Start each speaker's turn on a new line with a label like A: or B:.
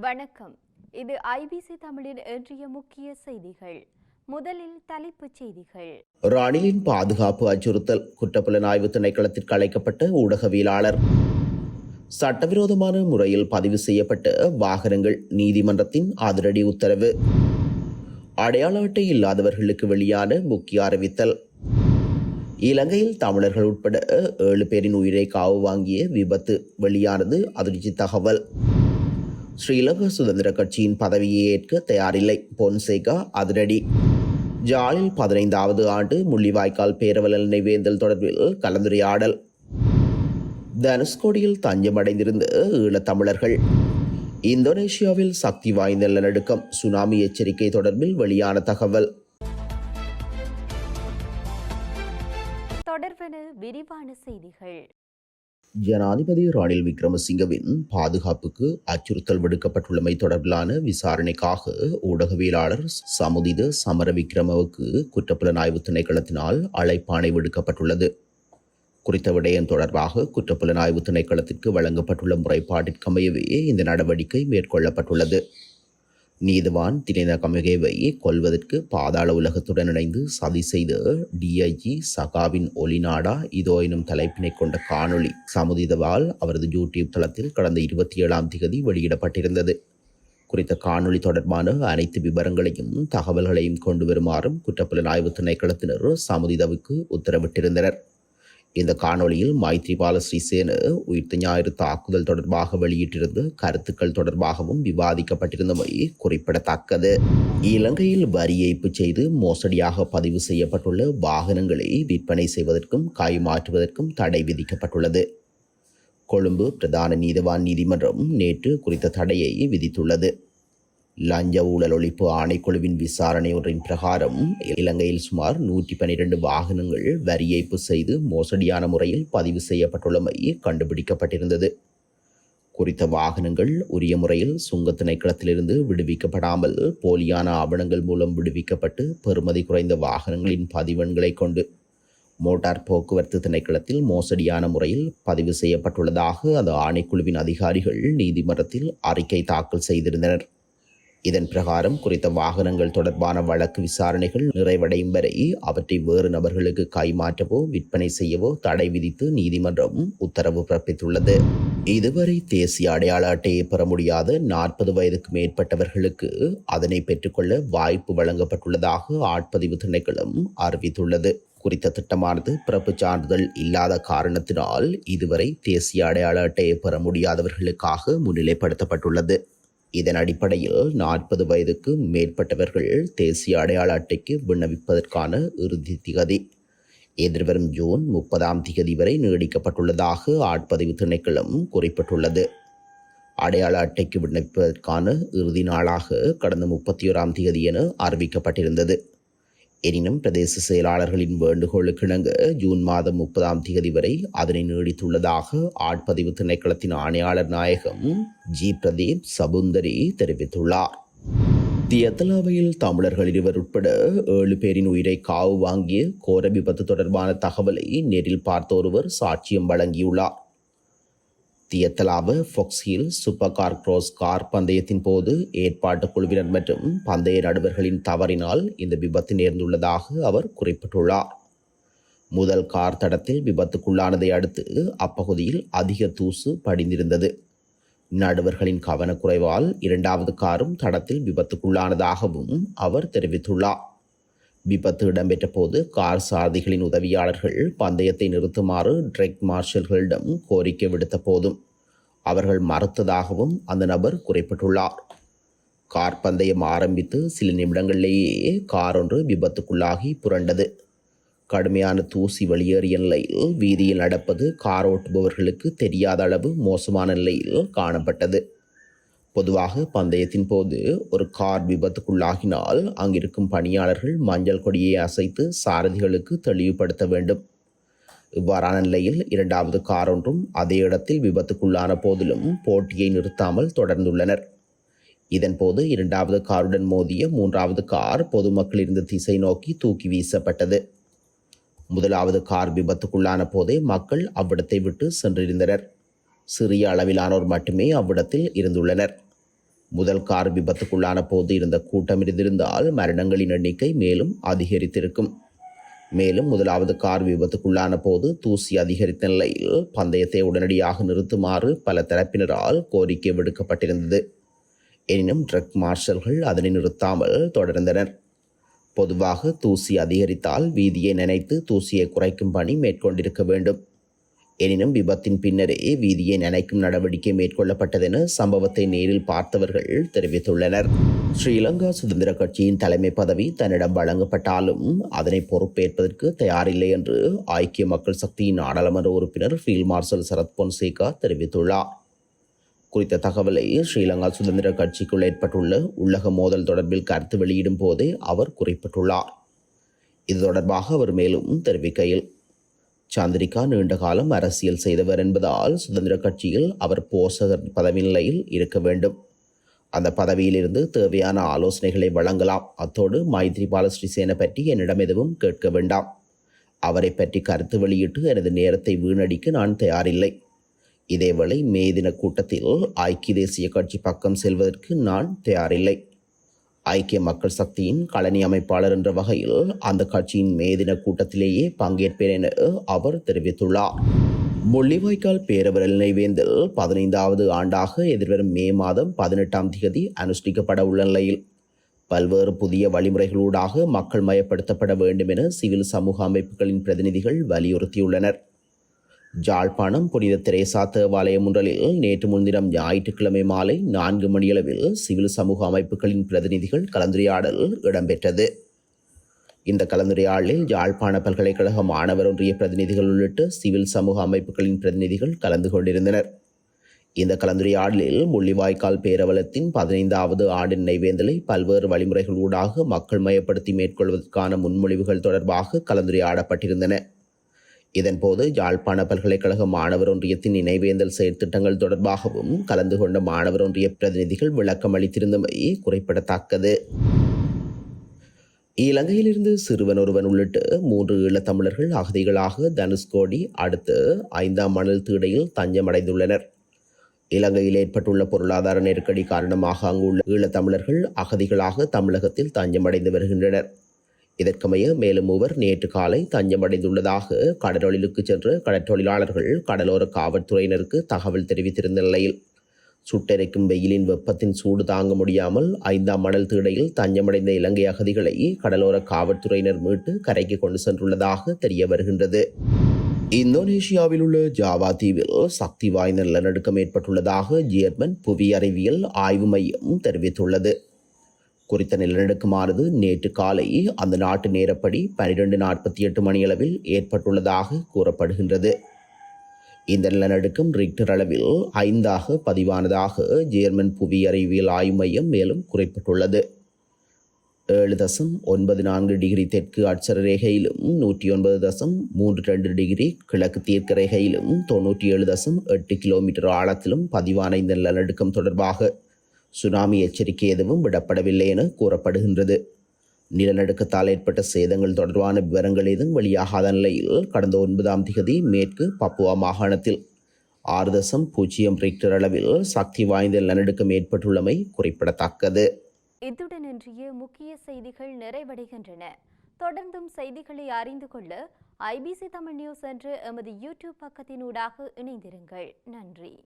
A: வணக்கம். இது ஐபிசி தமிழின் இன்றைய முக்கிய செய்திகள். முதலில் தலைப்புச் செய்திகள்.
B: ராணிலின் பாதுகாப்பு அச்சுறுத்தல் குற்றப்புலனாய்வு திணைக்களத்திற்கு அழைக்கப்பட்ட ஊடகவியலாளர். சட்டவிரோதமான முறையில் பதிவு செய்யப்பட்ட வாகனங்கள் நீதிமன்றத்தின் அதிரடி உத்தரவு. அடையாள அட்டை இல்லாதவர்களுக்கு வெளியான முக்கிய அறிவித்தல். இலங்கையில் தமிழர்கள் உட்பட ஏழு பேரின் உயிரை காவு வாங்கிய விபத்து வெளியானது அதிர்ச்சி தகவல். ஸ்ரீலங்கா சுதந்திர கட்சியின் பதவியை ஏற்க தயாரில்லை. பொன்சேகா அதிரடி. ஜாலில் பதினைந்தாவது ஆண்டு முள்ளிவாய்க்கால் பேரவலல் நினைவேந்தல் தொடர்பில் கலந்துரையாடல். தனுஷ்கோடியில் தஞ்சமடைந்திருந்த ஈழத்தமிழர்கள் இந்தோனேஷியாவில் சக்தி வாய்ந்த நிலநடுக்கம் சுனாமி எச்சரிக்கை தொடர்பில் வெளியான தகவல்.
A: தொடர்பென விரிவான செய்திகள்.
B: ஜனாதிபதி ரணில் விக்ரமசிங்கவின் பாதுகாப்புக்கு அச்சுறுத்தல் விடுக்கப்பட்டுள்ளமை தொடர்பிலான விசாரணைக்காக ஊடகவியலாளர் சமுதித சமர விக்ரமவுக்கு குற்றப்புலனாய்வு திணைக்களத்தினால் அழைப்பாணை விடுக்கப்பட்டுள்ளது. குறித்த விடயம் தொடர்பாக குற்றப்புலனாய்வு திணைக்களத்திற்கு வழங்கப்பட்டுள்ள முறைப்பாட்டிற்கமையவே இந்த நடவடிக்கை மேற்கொள்ளப்பட்டுள்ளது. நீதிவான் திரினகமகேவை கொல்வதற்கு பாதாள உலகத்துடன் இணைந்து சதி செய்த டிஐஜி சகாவின் ஒலிநாடா இதோ எனும் தலைப்பினை கொண்ட காணொளி சமுதிதவால் அவரது யூடியூப் தளத்தில் கடந்த இருபத்தி ஏழாம் திகதி வெளியிடப்பட்டிருந்தது. குறித்த காணொளி தொடர்பான அனைத்து விவரங்களையும் தகவல்களையும் கொண்டு வருமாறும் குற்றப்புலனாய்வு திணைக்களத்தினர் சமுதிதவுக்கு உத்தரவிட்டிருந்தனர். இந்த காணொளியில் மைத்ரிபால ஸ்ரீசேன உயிர்த்த ஞாயிறு தாக்குதல் தொடர்பாக வெளியிட்டிருந்த கருத்துக்கள் தொடர்பாகவும் விவாதிக்கப்பட்டிருந்தமை குறிப்பிடத்தக்கது. இலங்கையில் வரி ஏய்ப்பு செய்து மோசடியாக பதிவு செய்யப்பட்டுள்ள வாகனங்களை விற்பனை செய்வதற்கும் கைமாற்றுவதற்கும் தடை விதிக்கப்பட்டுள்ளது. கொழும்பு பிரதான நீதவான் நீதிமன்றம் நேற்று குறித்த தடையை விதித்துள்ளது. லஞ்ச ஊழல் ஒழிப்பு ஆணைக்குழுவின் விசாரணை ஒன்றின் பிரகாரம் இலங்கையில் சுமார் நூற்றி பனிரெண்டு வாகனங்கள் வரி ஏய்ப்பு செய்து மோசடியான முறையில் பதிவு செய்யப்பட்டுள்ளமை கண்டுபிடிக்கப்பட்டிருந்தது. குறித்த வாகனங்கள் உரிய முறையில் சுங்க திணைக்களத்திலிருந்து விடுவிக்கப்படாமல் போலியான ஆவணங்கள் மூலம் விடுவிக்கப்பட்டு பெறுமதி குறைந்த வாகனங்களின் பதிவெண்களை கொண்டு மோட்டார் போக்குவரத்து திணைக்களத்தில் மோசடியான முறையில் பதிவு செய்யப்பட்டுள்ளதாக அந்த ஆணைக்குழுவின் அதிகாரிகள் நீதிமன்றத்தில் அறிக்கை தாக்கல் செய்திருந்தனர். இதன் பிரகாரம் குறித்த வாகனங்கள் தொடர்பான வழக்கு விசாரணைகள் நிறைவடையும் வரை அவற்றை வேறு நபர்களுக்கு கைமாற்றவோ விற்பனை செய்யவோ தடை விதித்து நீதிமன்றம் உத்தரவு பிறப்பித்துள்ளது. இதுவரை தேசிய அடையாள அட்டையை பெற முடியாத நாற்பது வயதுக்கு மேற்பட்டவர்களுக்கு அதனை பெற்றுக்கொள்ள வாய்ப்பு வழங்கப்பட்டுள்ளதாக ஆட்பதிவு திணைக்களம் அறிவித்துள்ளது. குறித்த திட்டமானது பிறப்புச் சான்றிதழ் இல்லாத காரணத்தினால் இதுவரை தேசிய அடையாள அட்டையை பெற முடியாதவர்களுக்காக முன்னிலைப்படுத்தப்பட்டுள்ளது. இதன் அடிப்படையில் நாற்பது வயதுக்கு மேற்பட்டவர்கள் தேசிய அடையாள அட்டைக்கு விண்ணப்பிப்பதற்கான இறுதி திகதி. எதிர்வரும் ஜூன் முப்பதாம் திகதி வரை நீடிக்கப்பட்டுள்ளதாக ஆட்பதிவு திணைக்களம் குறிப்பிட்டுள்ளது. அடையாள அட்டைக்கு விண்ணப்பிப்பதற்கான இறுதி நாளாக கடந்த முப்பத்தி ஓராம் தேதி என அறிவிக்கப்பட்டிருந்தது. எனினும் பிரதேச செயலாளர்களின் வேண்டுகோளுக்கிணங்க ஜூன் மாதம் முப்பதாம் தேதி வரை அதனை நீடித்துள்ளதாக ஆட்பதிவு திணைக்களத்தின் ஆணையாளர் நாயகம் ஜி பிரதீப் சபுந்தரி தெரிவித்துள்ளார். தியத்தலாவையில் தமிழர்கள் இருவர் உட்பட ஏழு பேரின் உயிரை காவு வாங்கிய கோர விபத்து தொடர்பான தகவலை நேரில் பார்த்த ஒருவர் சாட்சியம் வழங்கியுள்ளார். Diyatalawa Foxhill super car cross car பந்தயத்தின் போது ஏற்பாட்டு குழுவினர் மற்றும் பந்தய நடுவர்களின் தவறினால் இந்த விபத்து நேர்ந்துள்ளதாக அவர் குறிப்பிட்டுள்ளார். முதல் கார் தடத்தில் விபத்துக்குள்ளானதை அடுத்து அப்பகுதியில் அதிக தூசு படிந்திருந்தது. நடுவர்களின் கவனக்குறைவால் இரண்டாவது காரும் தடத்தில் விபத்துக்குள்ளானதாகவும் அவர் தெரிவித்துள்ளார். விபத்து இடம்பெற்ற போது கார் சாரதிகளின் உதவியாளர்கள் பந்தயத்தை நிறுத்துமாறு ட்ரெக் மார்ஷல்களிடம் கோரிக்கை விடுத்த போதும் அவர்கள் மறுத்ததாகவும் அந்த நபர் குறிப்பிட்டுள்ளார். கார் பந்தயம் ஆரம்பித்து சில நிமிடங்களிலேயே கார் ஒன்று விபத்துக்குள்ளாகி புரண்டது. கடுமையான தூசி வெளியேறிய நிலையில் வீதியில் நடப்பது கார் ஓட்டுபவர்களுக்கு தெரியாத அளவு மோசமான நிலையில் காணப்பட்டது. பொதுவாக பந்தயத்தின் போது ஒரு கார் விபத்துக்குள்ளாகினால் அங்கிருக்கும் பணியாளர்கள் மஞ்சள் கொடியை அசைத்து சாரதிகளுக்கு தெளிவுபடுத்த வேண்டும். இவ்வாறான நிலையில் இரண்டாவது கார் ஒன்றும் அதே இடத்தில் விபத்துக்குள்ளான போதிலும் போட்டியை நிறுத்தாமல் தொடர்ந்துள்ளனர். இதன்போது இரண்டாவது காருடன் மோதிய மூன்றாவது கார் பொதுமக்கள் இருந்த திசை நோக்கி தூக்கி வீசப்பட்டது. முதலாவது கார் விபத்துக்குள்ளான போதே மக்கள் அவ்விடத்தை விட்டு சென்றிருந்தனர். சிறிய அளவிலானோர் மட்டுமே அவ்விடத்தில் இருந்துள்ளனர். முதல் கார் விபத்துக்குள்ளான போது இருந்த கூட்டம் இருந்திருந்தால் மரணங்களின் எண்ணிக்கை மேலும் அதிகரித்திருக்கும். மேலும் முதலாவது கார் விபத்துக்குள்ளான போது தூசி அதிகரித்த நிலையில் பந்தயத்தை உடனடியாக நிறுத்துமாறு பல தரப்பினரால் கோரிக்கை விடுக்கப்பட்டிருந்தது. எனினும் ட்ரக் மார்ஷல்கள் அதனை நிறுத்தாமல் தொடர்ந்தனர். பொதுவாக தூசி அதிகரித்தால் வீதியை நினைத்து தூசியை குறைக்கும் பணி மேற்கொண்டிருக்க வேண்டும். எனினும் விபத்தின் பின்னரே வீதியை நினைக்கும் நடவடிக்கை மேற்கொள்ளப்பட்டதென சம்பவத்தை நேரில் பார்த்தவர்கள் தெரிவித்துள்ளனர். ஸ்ரீலங்கா சுதந்திர கட்சியின் தலைமை பதவி தன்னிடம் வழங்கப்பட்டாலும் அதனை பொறுப்பேற்பதற்கு தயாரில்லை என்று ஐக்கிய மக்கள் சக்தியின் நாடாளுமன்ற உறுப்பினர் ஃபீல்ட் மார்ஷல் சரத் பொன்சேகா தெரிவித்துள்ளார். குறித்த தகவலை ஸ்ரீலங்கா சுதந்திர கட்சிக்குள் ஏற்பட்டுள்ள உள்ளக மோதல் தொடர்பில் கருத்து வெளியிடும் போதே அவர் குறிப்பிட்டுள்ளார். இது தொடர்பாக அவர் மேலும் தெரிவிக்கையில் சந்திரிகா நீண்ட காலம் அரசியல் செய்தவர் என்பதால் சுதந்திர கட்சியில் அவர் போசகர் பதவி நிலையில் இருக்க வேண்டும். அந்த பதவியிலிருந்து தேவையான ஆலோசனைகளை வழங்கலாம். அத்தோடு மைத்ரிபால ஸ்ரீசேன பற்றி என்னிடம் எதுவும் கேட்க வேண்டாம். அவரை பற்றி கருத்து வெளியிட்டு எனது நேரத்தை வீணடிக்க நான் தயாரில்லை. இதேவேளை மே தின கூட்டத்தில் ஐக்கிய தேசிய கட்சி பக்கம் செல்வதற்கு நான் தயாரில்லை. ஐக்கிய மக்கள் சக்தியின் கழனி அமைப்பாளர் என்ற வகையில் அந்த கட்சியின் மே தின கூட்டத்திலேயே பங்கேற்பேன் என அவர் தெரிவித்துள்ளார். முள்ளிவாய்க்கால் பேரவரல் நினைவேந்தல் பதினைந்தாவது ஆண்டாக எதிர்வரும் மே மாதம் பதினெட்டாம் தேதி அனுஷ்டிக்கப்பட உள்ள நிலையில். பல்வேறு புதிய வழிமுறைகளூடாக மக்கள் மயப்படுத்தப்பட வேண்டும் என சிவில் சமூக அமைப்புகளின் பிரதிநிதிகள் வலியுறுத்தியுள்ளனர். ஜாழ்ப்பாணம் புனித தெரேசா தேவாலயம் ஒன்றலில் நேற்று முன்தினம் ஞாயிற்றுக்கிழமை மாலை நான்கு மணியளவில் சிவில் சமூக அமைப்புகளின் பிரதிநிதிகள் கலந்துரையாடல் இடம்பெற்றது. இந்த கலந்துரையாடலில் யாழ்ப்பாண பல்கலைக்கழக மாணவர் ஒன்றிய பிரதிநிதிகள் உள்ளிட்ட சிவில் சமூக அமைப்புகளின் பிரதிநிதிகள் கலந்து கொண்டிருந்தனர். இந்த கலந்துரையாடலில் முள்ளிவாய்க்கால் பேரவலத்தின் பதினைந்தாவது ஆண்டு நினைவேந்தலை பல்வேறு வழிமுறைகள் ஊடாக மக்கள் மயப்படுத்தி மேற்கொள்வதற்கான முன்மொழிவுகள் தொடர்பாக கலந்துரையாடப்பட்டிருந்தன. இதன்போது யாழ்ப்பாண பல்கலைக்கழக மாணவர் ஒன்றியத்தின் நினைவேந்தல் செயற்திட்டங்கள் தொடர்பாகவும் கலந்து கொண்ட மாணவர் ஒன்றிய பிரதிநிதிகள் விளக்கம் அளித்திருந்தமை குறிப்பிடத்தக்கது. இலங்கையிலிருந்து சிறுவன் ஒருவன் உள்ளிட்டு மூன்று ஈழத்தமிழர்கள் அகதிகளாக தனுஷ்கோடி அடுத்து ஐந்தாம் மணல் தீடையில் தஞ்சமடைந்துள்ளனர். இலங்கையில் ஏற்பட்டுள்ள பொருளாதார நெருக்கடி காரணமாக அங்குள்ள ஈழத்தமிழர்கள் அகதிகளாக தமிழகத்தில் தஞ்சமடைந்து வருகின்றனர். இதற்கமைய மேலும் மூவர் நேற்று காலை தஞ்சமடைந்துள்ளதாக கடற்றொழிலுக்கு சென்ற கடற்றொழிலாளர்கள் கடலோர காவல்துறையினருக்கு தகவல் தெரிவித்திருந்த நிலையில் சுட்டெரிக்கும் வெயிலின் வெப்பத்தின் சூடு தாங்க முடியாமல் ஐந்தாம் மணல் தீடையில் தஞ்சமடைந்த இலங்கை அகதிகளை கடலோர காவல்துறையினர் மீட்டு கரைக்கு கொண்டு சென்றுள்ளதாக தெரிய வருகின்றது. இந்தோனேஷியாவில் உள்ள ஜாவா தீவில் சக்தி வாய்ந்த நிலநடுக்கம் ஏற்பட்டுள்ளதாக ஜேர்மன் புவி அறிவியல் ஆய்வு மையம் தெரிவித்துள்ளது. குறித்த நிலநடுக்கமானது நேற்று காலை அந்த நாட்டு நேரப்படி பனிரெண்டு நாற்பத்தி எட்டு மணியளவில் ஏற்பட்டுள்ளதாக கூறப்படுகின்றது. இந்த நிலநடுக்கம் ரிக்டர் அளவில் ஐந்தாக பதிவானதாக ஜேர்மன் புவி அறிவியல் ஆய்வு மையம் மேலும் குறிப்பிட்டுள்ளது. ஏழு தசம் ஒன்பது நான்கு டிகிரி தெற்கு அட்சர ரேகையிலும் நூற்றி ஒன்பது தசம் மூன்று ரெண்டு டிகிரி கிழக்கு தீர்க்க ரேகையிலும் தொண்ணூற்றி ஏழு தசம் எட்டு கிலோமீட்டர் ஆழத்திலும் பதிவான இந்த நிலநடுக்கம் தொடர்பாக. சுனாமி எச்சரிக்கை எதுவும் விடப்படவில்லை என கூறப்படுகின்றது. நிலநடுக்கத்தால் ஏற்பட்ட சேதங்கள் தொடர்பான விவரங்கள் ஏதும் வெளியாகாத நிலையில் கடந்த ஒன்பதாம் திகதி மேற்கு பப்புவா மாகாணத்தில் ஆறு தசம் பூஜ்ஜியம் ரிக்டர் அளவில் சக்தி வாய்ந்த நிலநடுக்கம் ஏற்பட்டுள்ளமை குறிப்பிடத்தக்கது.
A: இத்துடன் இன்றைய முக்கிய செய்திகள் நிறைவடைகின்றன. தொடர்ந்தும் செய்திகளை அறிந்து கொள்ள ஐபிசி தமிழ் நியூஸ் என்று எமது யூடியூப் பக்கத்தினூடாக இணைந்திருங்கள். நன்றி.